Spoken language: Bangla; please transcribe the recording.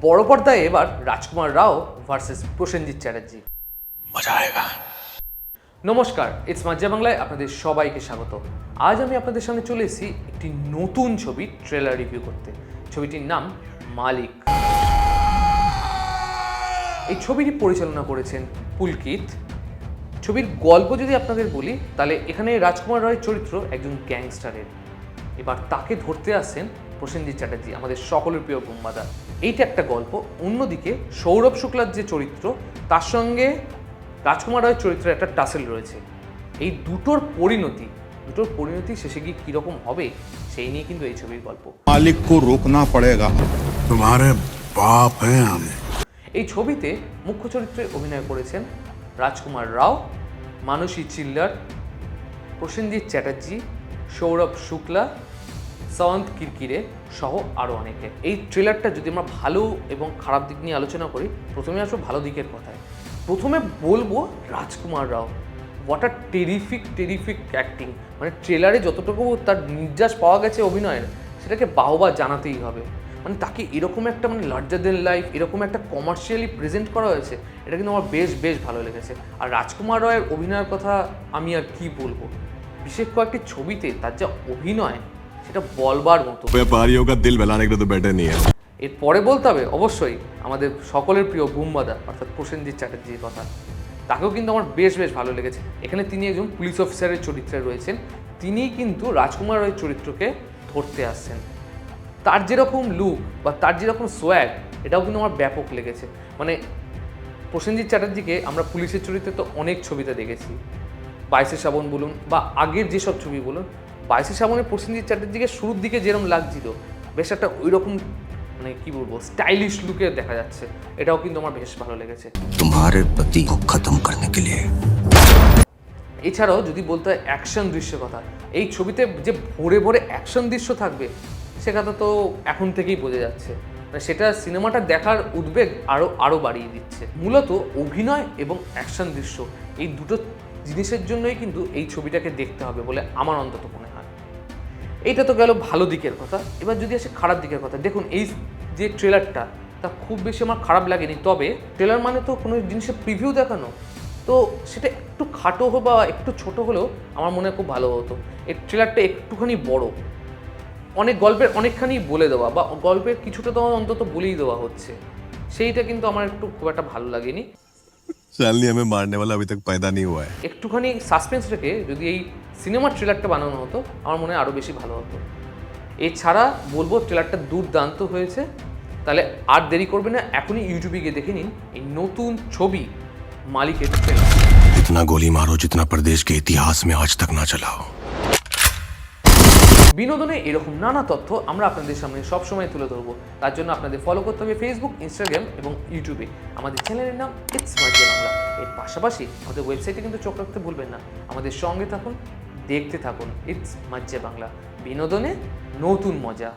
বড় পর্দায় এবার রাজকুমার রাও ভার্সেস প্রসেনজিৎ চ্যাটার্জি। নমস্কার ইটস মাজ্জা বাংলায় আপনাদের সবাইকে স্বাগত। আজ আমি আপনাদের সামনে চলে এসেছি একটি নতুন ছবি ট্রেলার রিভিউ করতে। ছবিটির নাম মালিক। এই ছবিটি পরিচালনা করেছেন পুলকিত। ছবির গল্প যদি আপনাদের বলি তাহলে এখানে রাজকুমার রায়ের চরিত্র একজন গ্যাংস্টারের এবার তাকে ধরতে আসছেন প্রসেনজিৎ চ্যাটার্জি আমাদের সকলের প্রিয় বোম্বাদা এইটা একটা গল্প। অন্যদিকে সৌরভ শুক্লার যে চরিত্র তার সঙ্গে রাজকুমার রায়ের চরিত্রের একটা টাসেল রয়েছে। এই দুটোর পরিণতি দুটোর পরিণতি শেষে গিয়ে কীরকম হবে সেই নিয়ে কিন্তু এই ছবির গল্প। মালিক কো রোকনা পড়েগা। তোমারে বাপ হ্যাঁ আমি। এই ছবিতে মুখ্য চরিত্রে অভিনয় করেছেন রাজকুমার রাও মানসী চিল্লার প্রসেনজিৎ চ্যাটার্জি সৌরভ শুক্লা সওয়ন্ত কিরকিরে সহ আরও অনেকে। এই ট্রেলারটা যদি আমরা ভালো এবং খারাপ দিক নিয়ে আলোচনা করি, প্রথমে আসব ভালো দিকের কথায়। প্রথমে বলব Rajkummar Rao. What R terrific terrific acting মানে ট্রেলারে যতটুকু তার নির্যাস পাওয়া গেছে অভিনয়ের, সেটাকে বাহবা জানাতেই হবে। মানে তাকে এরকম একটা মানে লার্জার দেন লাইফ এরকম একটা কমার্শিয়ালি প্রেজেন্ট করা হয়েছে, এটা কিন্তু আমার বেশ বেশ ভালো লেগেছে। আর রাজকুমার রয়ের অভিনয়ের কথা আমি আর কি বলব? বিশেষ কয়েকটি ছবিতে তার যা অভিনয় সেটা বলবার মতো। ব্যাপারিও দিল বেলানে তো বেটার নিয়ে। এরপরে বলতে হবে অবশ্যই আমাদের সকলের প্রিয় গুম্বাদা অর্থাৎ প্রসেনজিৎ চ্যাটার্জির কথা। তাকেও কিন্তু আমার বেশ বেশ ভালো লেগেছে। এখানে তিনি একজন পুলিশ অফিসারের চরিত্রে রয়েছেন। তিনি কিন্তু রাজকুমার রয়ের চরিত্রকে ধরতে আসছেন। তার যেরকম লুক বা তার যেরকম সোয়াগ এটাও কিন্তু আমার ব্যাপক লেগেছে। মানে প্রসেনজিৎ চ্যাটার্জিকে আমরা পুলিশের চরিত্রে তো অনেক ছবিতে দেখেছি। বাইশে শ্রাবণ বলুন বা আগের যেসব ছবি বলুন বাইশে শ্রাবণে প্রসেনজিৎ চ্যাটার্জিকে শুরুর দিকে যেরকম লাগছিল বেশ একটা ওই রকম মানে কি বলব স্টাইলিশ লুকে দেখা যাচ্ছে। এটাও কিন্তু আমার বেশ ভালো লেগেছে। তোমার প্রতি খতম করতে কে লিয়ে? এছাড়াও যদি বলতে হয় অ্যাকশন দৃশ্যের কথা এই ছবিতে যে ভোরে ভোরে অ্যাকশন দৃশ্য থাকবে সেটা তো এখন থেকেই বোঝা যাচ্ছে। মানে সেটা সিনেমাটা দেখার উদ্বেগ আরও আরও বাড়িয়ে দিচ্ছে। মূলত অভিনয় এবং অ্যাকশন দৃশ্য এই দুটো জিনিসের জন্যই কিন্তু এই ছবিটাকে দেখতে হবে বলে আমার অন্তত মনে হয়। এইটা তো গেল ভালো দিকের কথা এবার যদি আসে খারাপ দিকের কথা দেখুন এই যে ট্রেলারটা তা খুব বেশি আমার খারাপ লাগেনি তবে ট্রেলার মানে তো কোনো জিনিসের প্রিভিউ দেখানো তো সেটা একটু খাটো হোক বা একটু ছোট হলেও আমার মনে হয় খুব ভালো হতো এই ট্রেলারটা একটুখানি বড় অনেক গল্পের অনেকখানি বলে দেওয়া বা গল্পের কিছুটা তো অন্তত বলেই দেওয়া হচ্ছে সেইটা কিন্তু আমার একটু খুব একটা ভালো লাগেনি शालिनी हमें मारने वाला अभी तक पैदा नहीं हुआ है একটুখানি সাসপেন্স রেখে যদি এই সিনেমার ট্রেলারটা বানানো হতো আমার মনে হয় আরও বেশি ভালো হতো এছাড়া বলবো ট্রেলারটা দুর্দান্ত হয়েছে তাহলে আর দেরি করবে না এখনই ইউটিউবে গিয়ে দেখে নিন এই নতুন ছবি মালিকের ট্রেলার इतना गोली मारो जितना प्रदेश के इतिहास में आज तक ना चला हो বিনোদনে এরকম নানা তথ্য আমরা আপনাদের সামনে সবসময় তুলে ধরবো তার জন্য আপনাদের ফলো করতে হবে ফেসবুক ইনস্টাগ্রাম এবং ইউটিউবে আমাদের চ্যানেলের নাম ইটস মার্জিয়া বাংলা এর পাশাপাশি আমাদের ওয়েবসাইটে কিন্তু চোখ রাখতে ভুলবেন না আমাদের সঙ্গে থাকুন দেখতে থাকুন। ইটস মাজ্জে বাংলা বিনোদনে নতুন মজা।